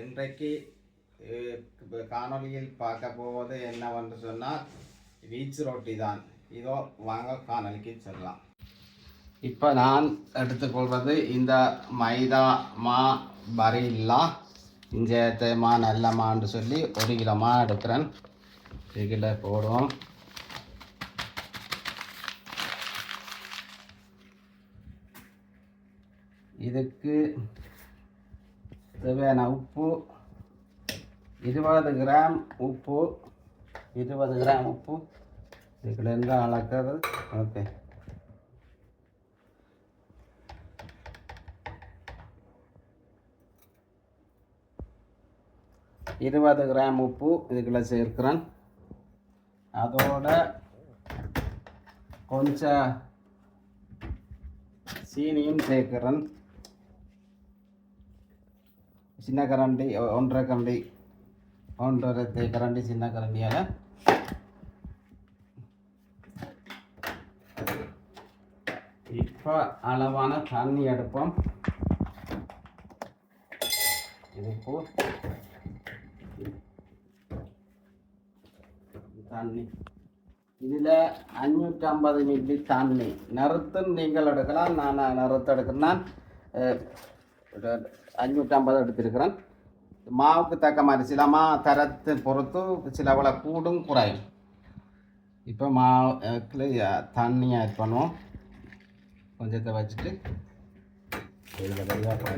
இன்றைக்கு காணொலியில் பார்க்க போவது என்னவென்று சொன்னால் பீச் ரொட்டி தான். இதோ வாங்க காணொலிக்கு செல்லலாம். இப்போ நான் எடுத்துக்கொள்வது இந்த மைதா மா பரில்லா இஞ்ச மா நல்ல மான்னு சொல்லி ஒரு கிலோ மா எடுக்கிறேன். கிலோ போடுவோம். இதுக்கு தேவையான உப்பு. இருபது கிராம் உப்பு. இருபது கிராம் உப்பு. இதுலேருந்து அளக்கிறது ஓகே. இருபது கிராம் உப்பு இதுக்குள்ள சேர்க்கிறேன். அதோட கொஞ்சம் சீனியும் சேர்க்கிறேன். சின்ன கரண்டி ஒன்றரை கரண்டி ஒன்றரை கரண்டி சின்ன கரண்டியால். இப்போ அளவான தண்ணி எடுப்போம். இது தண்ணி. இதில் அஞ்சூற்றம்பது மில்லி தண்ணி. நிறுத்தும் நீங்கள் எடுக்கலாம் நான் நிறுத்த எடுக்கிறேன். அஞ்சூற்றம்பது எடுத்திருக்கிறேன். மாவுக்கு தக்க மாதிரி சில மா தரத்தை பொறுத்து சில கூடும் குறையும். இப்போ மாவுக்குள்ள தண்ணியை ஆட் பண்ணுவோம். கொஞ்சத்தை வச்சுட்டு இதில் வெள்ளாட்டு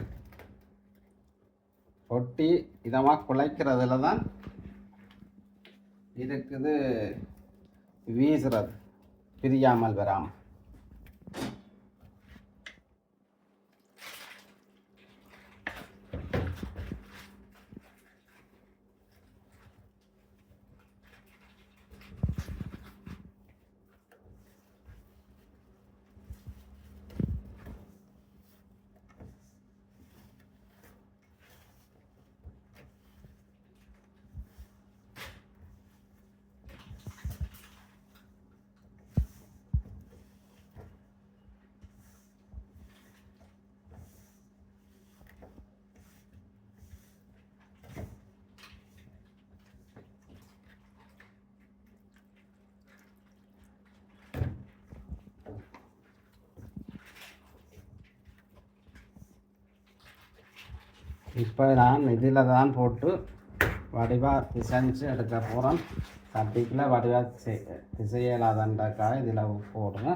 இதமாக குழைக்கிறதுல தான் இருக்குது வீசுறது பிரியாமல் வராமல். இப்போ நான் இதில் தான் போட்டு வடிவாக பிசைஞ்சு எடுக்க போகிறோம் கட்டிக்கில் வடிவாக பிசையலாதண்டாக்கா இதில் போடுங்க.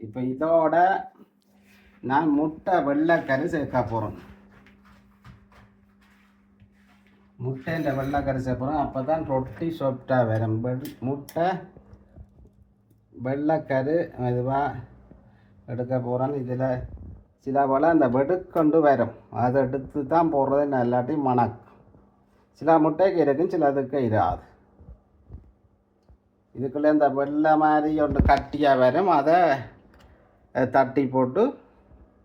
இப்போ இதோட நான் முட்டை வெள்ளைக்கறி சேர்க்க போகிறேன் முட்டைன்ற வெள்ளைக்கறி சேர்க்க போகிறோம் அப்போ தான் ரொட்டி சாஃப்டாக வரும். முட்டை வெள்ளைக்கரு மெதுவாக எடுக்க போகிறேன் இதில் சில போல் அந்த வெடுக்கொண்டு வரும் அதை எடுத்து தான் போடுறது நல்லாட்டி மணக்கும் சில முட்டைக்கு இருக்கும் சிலதுக்கு இராது இதுக்குள்ளே இந்த வெள்ளை மாதிரி ஒன்று கட்டியாக வரும் அதை தட்டி போட்டு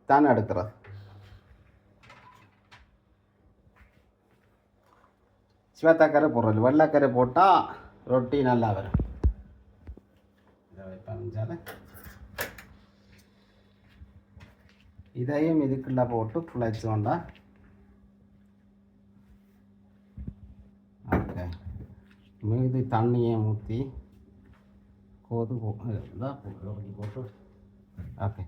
தான் எடுக்கிறது சிவத்தக்கரை போடுறது வெள்ளைக்கரை போட்டால் ரொட்டி நல்லா வரும் இதை வைப்பாங்க இதையும் இதுக்குள்ள போட்டு குழைச்சோண்டா ஓகே மீதி தண்ணியை ஊற்றி கோது போட்டு ஓகே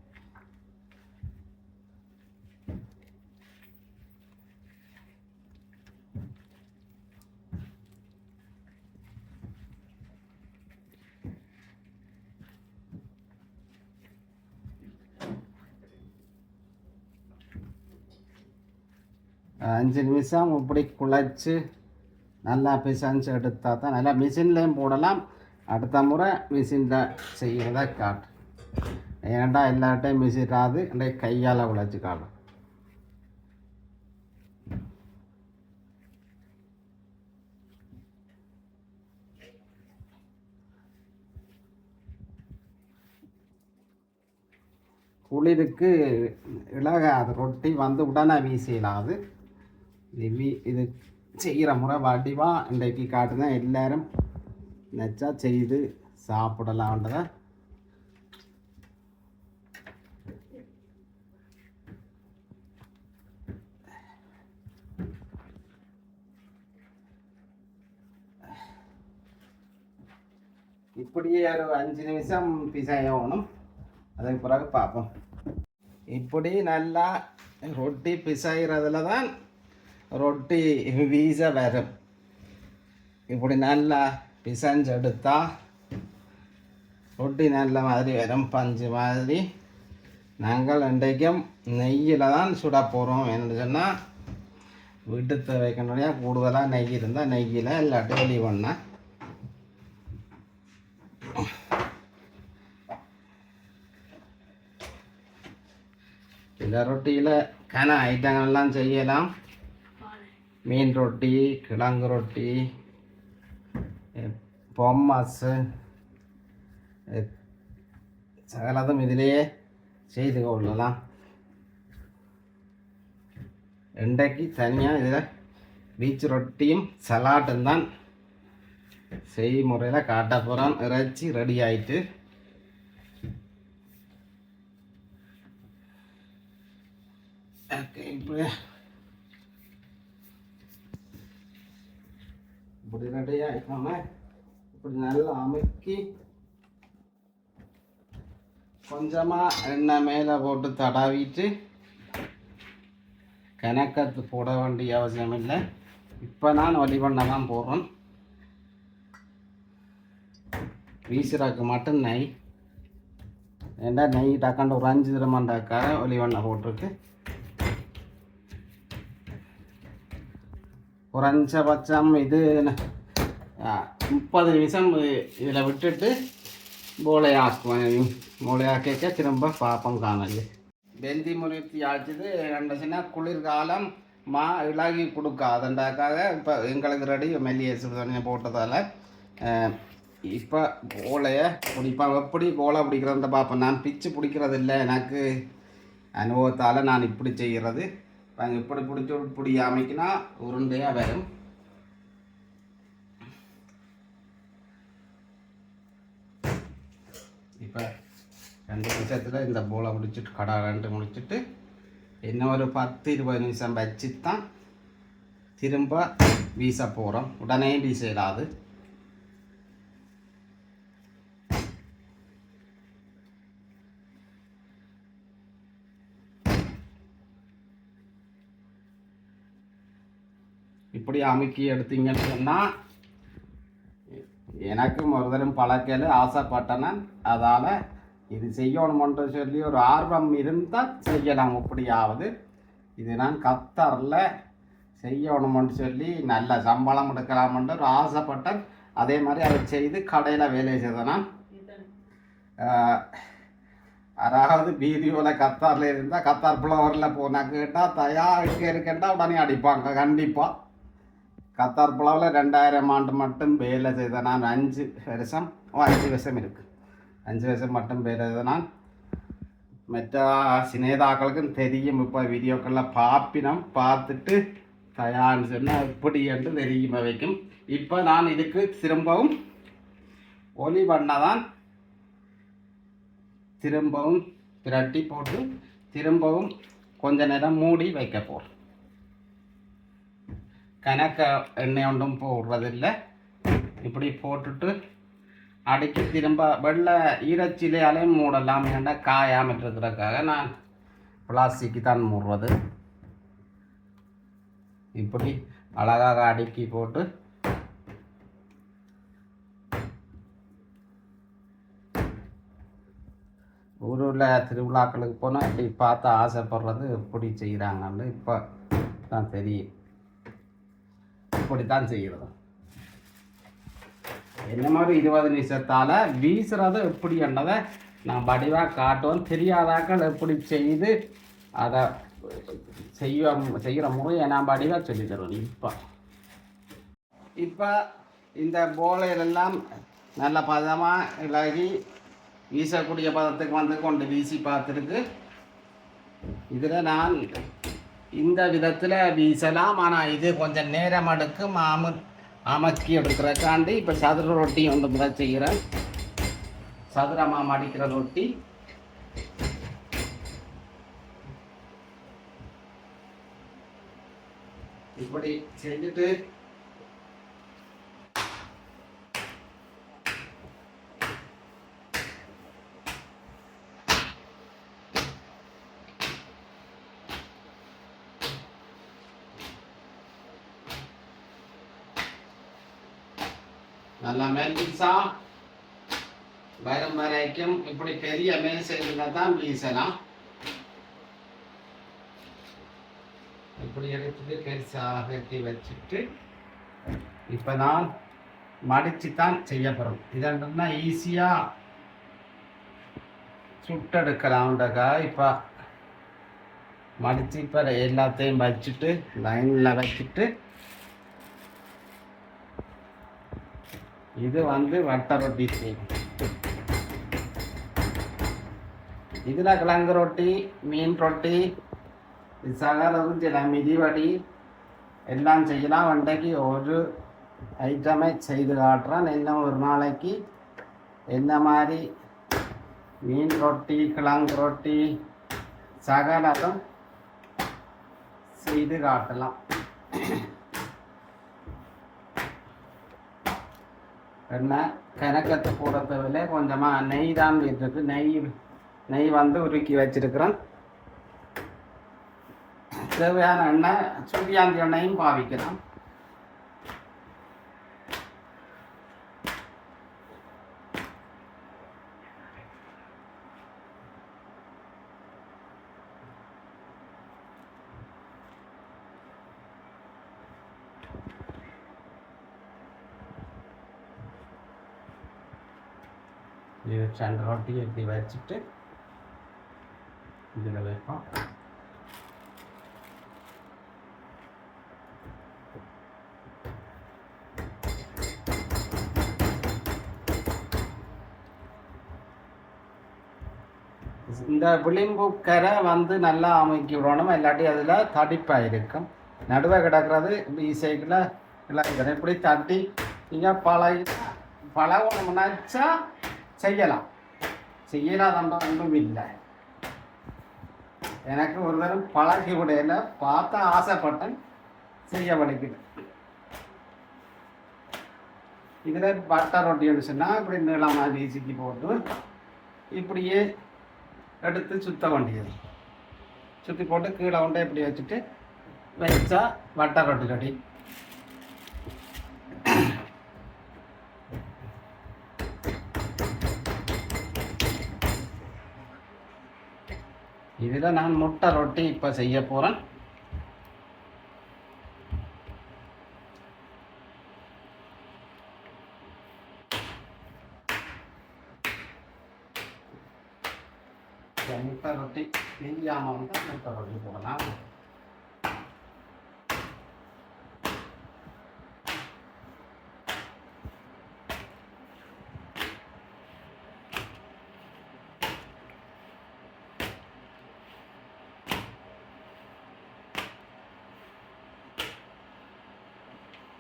அஞ்சு நிமிஷம் இப்படி குழைச்சி நல்லா பிசைஞ்சு எடுத்தால் தான் நல்லா மிஷின்லேயும் போடலாம். அடுத்த முறை மிஷினில் செய்கிறத காட்டு. ஏன்டா எல்லாட்டையும் மிஷின் ராது இன்றைய கையால் உழைச்சி காட்டும் குளிருக்கு இலகாது ரொட்டி வந்து உடனே வீசிடலாம் அது வீ இது செய்கிற முறை வடிவாக இன்றைக்கு காட்டுதான் எல்லாரும் நினச்சா செய்து சாப்பிடலான்றதை இப்படியே ஒரு அஞ்சு நிமிஷம் பிசையணும். அதுக்கு பிறகு பார்ப்போம். இப்படி நல்லா ரொட்டி பிசைகிறதுல தான் ரொட்டி வீச வரும் இப்படி நல்லா பிசைஞ்செடுத்தா ரொட்டி நல்ல மாதிரி வரும் பஞ்சு மாதிரி நாங்கள் இன்றைக்கும் நெய்யில் தான் சுட போகிறோம் என்று சொன்னால் வீட்டு தேவைக்கினுடைய கூடுதலாக நெய் இருந்தால் நெய்யில் இல்லாட்டி வெளி பண்ணால் சில ரொட்டியில் கன ஐட்டங்கள்லாம் செய்யலாம் மீன் ரொட்டி கிழங்கு ரொட்டி பொம்மாஸு சகலதும் இதிலேயே செய்து கொள்ளலாம். இன்றைக்கு தனியாக இதில் பீச் ரொட்டியும் சலாட்டும் தான் செய்முறையில் காட்ட போகிறோம் இறைச்சி ரெடி ஆயிட்டு. ஓகே இப்படி இப்படி ரெடி இப்படி நல்லா அமுக்கி கொஞ்சமாக எண்ணெய் மேலே போட்டு தடவிட்டு கணக்கத்து போட வேண்டிய அவசியம் இல்லை. இப்போ நான் வழிபண்ண தான் போடுறோம் வீசுறாக்கு மட்டும் நெய். ஏண்டா நெய் டக்காண்ட ஒரு அஞ்சு திரமாண்டாக்கார வழிவண்ணை போட்டிருக்கு. குறைஞ்சபட்சம் இது முப்பது நிமிஷம் இதில் விட்டுட்டு போலையாக்குவேன் போலையாக்க திரும்ப பார்ப்போம் காணல் வெந்தி முறித்தி ஆச்சுது ரெண்டு குளிர்காலம் மா இளகி கொடுக்காதுண்டாக்காக இப்போ எங்களுக்கு ரெடி. மெல்லிய சுடுதண்ணியை போட்டதால் இப்போ போலையை பிடிப்பேன் எப்படி போலை பிடிக்கிறத பார்ப்பேன் நான் பிச்சு பிடிக்கிறது இல்லை எனக்கு அனுபவத்தால் நான் இப்படி செய்கிறது இப்போ இப்படி பிடிச்சி இப்படி அமைக்கினா உருண்டையாக வரும். இப்போ ரெண்டு நிமிஷத்தில் இந்த போலை முடிச்சுட்டு கடை ரெண்டு முடிச்சுட்டு இன்னும் ஒரு பத்து இருபது நிமிஷம் வச்சு தான் திரும்ப வீச போகிறோம் உடனே வீசிடாது இப்படி அமுக்கி எடுத்தீங்கன்னு சொன்னால் எனக்கும் ஒரு தரம் பழக்கல ஆசைப்பட்டனன் அதால் இது செய்யணுமென்று சொல்லி ஒரு ஆர்வம் இருந்தால் செய்யலாம். இப்படியாவது இது நான் கத்தரில் செய்யணுமென்று சொல்லி நல்ல சம்பளம் எடுக்கலாமென்று ஒரு ஆசைப்பட்டேன். அதே மாதிரி அதை செய்து கடையில் வேலை செய்தேன்? அதாவது வீடியோவில் கத்தாரில் இருந்தால் கத்தார் ஃப்ளவரில் போனால் கேட்டால் தயா இங்கே இருக்கேன்டா உடனே அடிப்பாங்க. கண்டிப்பாக கத்தார் புலாவில் ரெண்டாயிரம் ஆண்டு மட்டும் வேலை செய்த நான் அஞ்சு வருஷம் அஞ்சு வருஷம் இருக்கு. அஞ்சு வருஷம் மட்டும் வேலை செய்த நான் மற்ற சினேதாக்களுக்கும் தெரியும். இப்போ வீடியோக்களில் பார்ப்பினம் பார்த்துட்டு தயான்னு சொன்னால் எப்படி என்று தெரியும் வைக்கும் இப்போ நான் இதுக்கு திரும்பவும் ஒலி பண்ண தான் திரும்பவும் பிரட்டி போட்டு திரும்பவும் கொஞ்ச நேரம் மூடி வைக்க போகிறேன் கணக்க எண்ணெய் ஒன்றும் போடுறதில்ல. இப்படி போட்டுட்டு அடிக்கி திரும்ப வெள்ளை ஈரச்சிலையாலையும் மூடலாம் ஏன்னா காயாமல் இருக்கிறதுக்காக நான் பிளாஸ்டிக்கு தான் மூடுறது. இப்படி அழகாக அடுக்கி போட்டு ஊரில் திருவிழாக்களுக்கு போனால் இப்படி பார்த்து ஆசைப்படுறது எப்படி செய்கிறாங்கன்னு இப்போ தான் தெரியும். இப்படித்தான் செய்கிறது. என்ன மாதிரி இருபது நிமிஷத்தால் வீசுறது எப்படி என்றதை நான் வடிவாக காட்டுவோம். தெரியாதாக்கள் எப்படி செய்து அதை செய்ய செய்கிற முறையை நான் வடிவாக சொல்லி தருவேன். இப்போ. இப்போ இந்த போலையிலெல்லாம் நல்ல பதமாக இலகி வீசக்கூடிய பதத்துக்கு வந்து கொண்டு வீசி பார்த்துருக்கு. இதில் நான் இந்த விதத்தில் வீசலாம். ஆனால் இது கொஞ்சம் நேரம் எடுக்கும். அமு அமக்கி எடுக்கிறக்காண்டி இப்போ சதுர ரொட்டி ஒன்று முறை செய்கிறேன். சதுரமாக மடிக்கிற ரொட்டி. இப்படி செஞ்சுட்டு நல்லா மெல்லிசா வரும் வரைக்கும் இப்படி பெரிய மேசையில் தான் வீசலாம். இப்படி எடுத்துட்டு பெருசாக கட்டி வச்சுட்டு இப்போ நான் மடித்து தான் செய்ய போகிறோம் இதன்னா ஈஸியாக சுட்டெடுக்கலாம்டக்கா இப்போ மடித்து இப்போ எல்லாத்தையும் வச்சுட்டு லைனில் வச்சுட்டு இது வந்து வட்ட ரொட்டி செய்யும் இதில் கிழங்கு ரொட்டி மீன் ரொட்டி இது சகலதும் செய்யலாம் மிதிவடி எல்லாம் செய்யலாம். வண்டைக்கு ஒரு ஐட்டமே செய்து காட்டுறேன். இன்னும் ஒரு நாளைக்கு என்ன மாதிரி மீன் ரொட்டி கிழங்கு ரொட்டி சகலதும் செய்து காட்டலாம். என்ன? கணக்கத்தை போடுறத விட கொஞ்சமாக நெய் தான் இருக்கு நெய் நெய் வந்து உருக்கி வச்சிருக்கிறேன் தேவையான எண்ணெய் சூரியாந்தி எண்ணெயும் பாவிக்கலாம் இது ரெண்டு ரொட்டி இப்படி வச்சுட்டு இதில் வைப்போம். இந்த விளிம்பு கரை வந்து நல்லா அமைக்கி விடணும் இல்லாட்டி அதில் தடிப்பாக இருக்கும். நடுவே கிடக்கிறது ஈஸைக்கில் எல்லாம் இப்படி தட்டி நீங்கள் பழகி பழகணும் செய்யலாம். செய்யலாத ஒன்றும் இல்லை எனக்கு ஒரு தரம் பழகி உடையில பார்த்து ஆசைப்பட்டேன் செய்ய வலிக்குது இதில் பட்டர் ரொட்டி சொன்னால் இப்படி நீளமாக வீசிக்கு போட்டு இப்படியே எடுத்து சுத்த வேண்டியது. சுற்றி போட்டு கீழே கொண்டு இப்படி வச்சுட்டு வச்சா வட்டை ரொட்டி ரெடி. இதில் நான் முட்டை ரொட்டி இப்போ செய்ய போகிறேன் முட்டை ரொட்டி நெய்யாமல் வந்து முட்டை ரொட்டி போடலாம்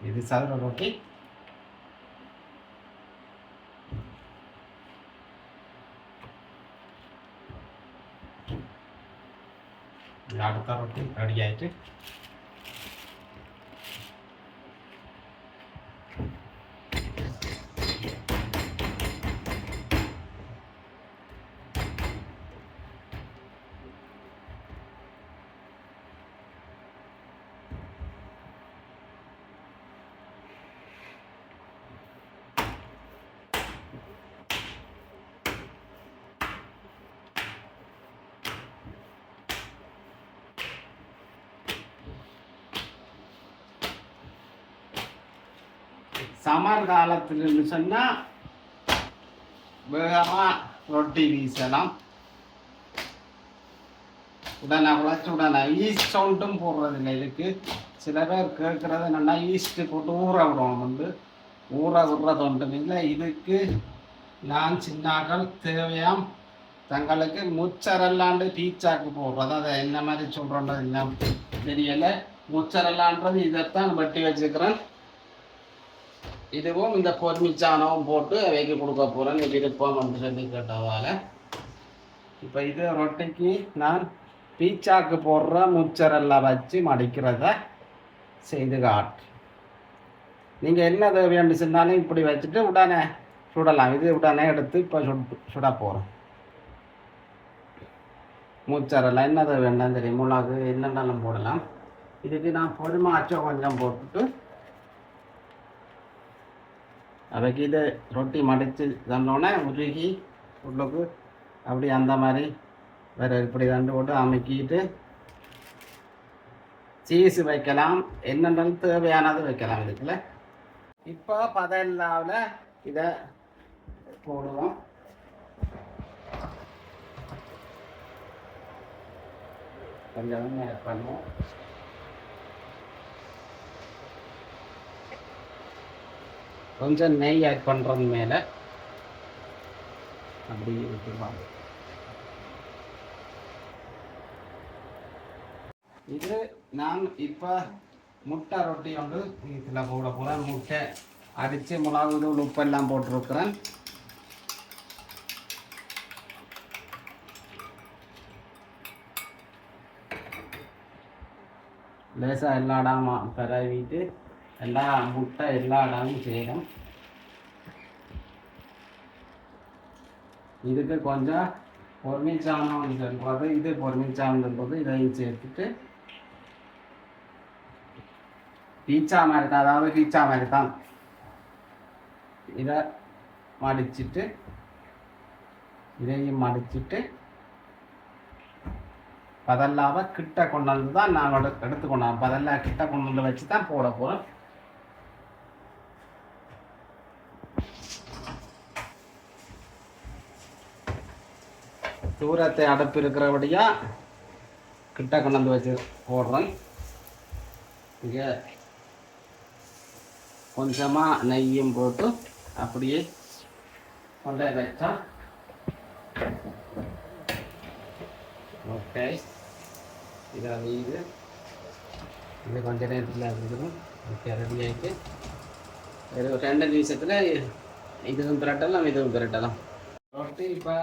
இது சதுர ரொட்டி அடுத்த ரொட்டி ரெடி சமர் காலத்துலன்னு சொன்னால் வேகமாக ரொட்டி வீசலாம். உடனே உழைச்சி உடனே ஈஸ்ட் சவுண்டும் போடுறதில்ல இதுக்கு. சில பேர் கேட்குறது என்னென்னா ஈஸ்ட்டு போட்டு ஊற விடுவோம் வந்து. ஊற விடுறது ஒன்றும் இல்லை. இதுக்கு நான் சின்னாக்கள் தேவையாம். தங்களுக்கு முச்சரல்லாண்டு பீச்சாக்கு போடுறது. அதை என்ன மாதிரி சொல்கிறோன்றது என்ன தெரியலை. முச்சரல்லான்றது இதைத்தான் வெட்டி வச்சுக்கிறேன் இதுவும் இந்த பொறுமிச்சானவும் போட்டு அவைக்கு கொடுக்க போகிறேன் விருப்பம் அப்படின்னு சொல்லி கேட்டதால. இப்போ இது ரொட்டிக்கு நான் பீச்சாக்கு போடுற முச்சரெல்லாம் வச்சு மடிக்கிறத செய்து காட்டு நீங்கள் என்ன தேவையான சொன்னாலும் இப்படி வச்சுட்டு உடனே சுடலாம். இது உடனே எடுத்து இப்போ சுட்டு சுட போகிறோம் மூச்சரெல்லாம் என்ன தேவையான தெரியும். மிளகு என்னென்னாலும் போடலாம். இதுக்கு நான் பொறுமாச்சம் கொஞ்சம் போட்டுட்டு அவை இது ரொட்டி மடித்து தந்தோடனே உருகி உள்ளுக்கு அப்படி அந்த மாதிரி வேறு இப்படி தண்டு போட்டு அமைக்கிட்டு சீஸ் வைக்கலாம். என்னென்ன தேவையானது வைக்கலாம் இதுக்குள்ள. இப்போ பதல்லாவில் இதை போடுவோம். கொஞ்சம் பண்ணுவோம். கொஞ்சம் நெய் ஆட் பண்ணுறது மேலே. அப்படி விட்டுருவாங்க. இது நான் இப்போ முட்டை ரொட்டி வந்து இதில் போட போகிறேன் முட்டை அரிச்சு மிளகு தூள் உப்பெல்லாம் போட்டிருக்கிறேன். லேசாக எல்லா இடமா பரவிட்டு எல்லா முட்டை எல்லா இடமும் செய்யணும் இதுக்கு கொஞ்சம் பொறுமிச்சானம் சொல்கிறது இது பொறுமிச்சானம் போது இதையும் சேர்த்துட்டு பீச்சா மாதிரி தான் அதாவது பீச்சா மாதிரி தான் இதை மடிச்சிட்டு இதையும் மடிச்சிட்டு பதல்லாவை கிட்ட கொண்டு வந்து தான் நாங்கள் எடுத்து கொண்டாந்து பதல்லா கிட்ட கொண்டு வந்து வச்சு தான் போட போகிறோம் தூரத்தை அடப்பு இருக்கிறபடியா கிட்ட கொண்டு வந்து வச்சு போடுறோம். இங்கே கொஞ்சமாக நெய்யும் போட்டு அப்படியே கொண்டே வச்சா ஓகே. இதான் இது. இது கொஞ்ச நேரத்தில் வந்துடும் ஓகே ரெடி ஆகிட்டு ஒரு ரெண்டு நிமிஷத்தில் இதுவும் திரட்டலாம் இதுவும் திரட்டலாம். ரொட்டி இப்போ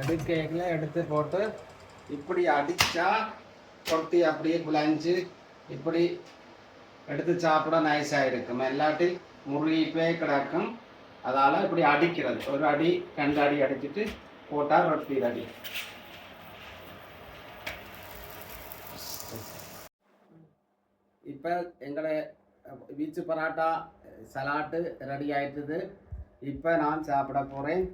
எடுக்கையில் எடுத்து போட்டு இப்படி அடித்தா தொட்டி அப்படியே குழஞ்சு இப்படி எடுத்து சாப்பிட நைஸாக இருக்கும். எல்லாட்டி முருகிப்பே கிடக்கும். அதால் இப்படி அடிக்கிறது. ஒரு அடி ரெண்டு அடி அடிச்சுட்டு போட்டால் ரொட்டி ரெடி இப்போ எங்களை பீச்சு பரோட்டா சலாட்டு ரெடி ஆயிட்டுது. இப்போ நான் சாப்பிட போகிறேன்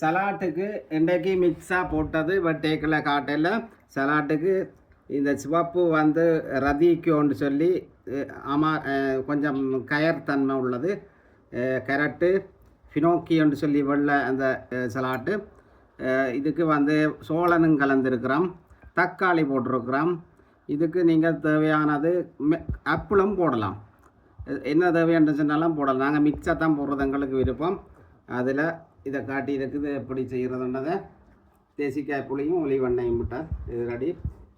சலாட்டுக்கு இன்றைக்கு மிக்ஸாக போட்டது பட் டேக்கில் காட்டையில் சலாட்டுக்கு இந்த சிவப்பு வந்து ரதிக்கோன்னு சொல்லி அமா கொஞ்சம் கயர் தன்மை உள்ளது. கரட்டு ஃபினோக்கின்னு சொல்லி வெள்ள அந்த சலாட்டு. இதுக்கு வந்து சோளனும் கலந்துருக்கிறோம் தக்காளி போட்டிருக்கிறோம். இதுக்கு நீங்கள் தேவையானது அப்புளும் போடலாம். என்ன தேவையான சொன்னாலும் போடலாம். நாங்கள் மிக்சர் தான் போடுறது எங்களுக்கு விருப்பம். அதில் இதை காட்டி இருக்குது எப்படி செய்கிறதுன்றதை தேசிக்காய் புளியும் ஒளி வண்ணையும் விட்டால் இது ரெடி.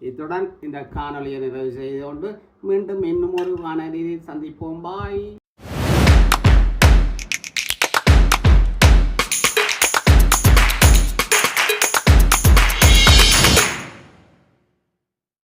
இத்துடன் இந்த காணொலியை நிறைவு செய்து கொண்டு மீண்டும் இன்னும் ஒரு காணொலியில் சந்திப்போம். பாய்.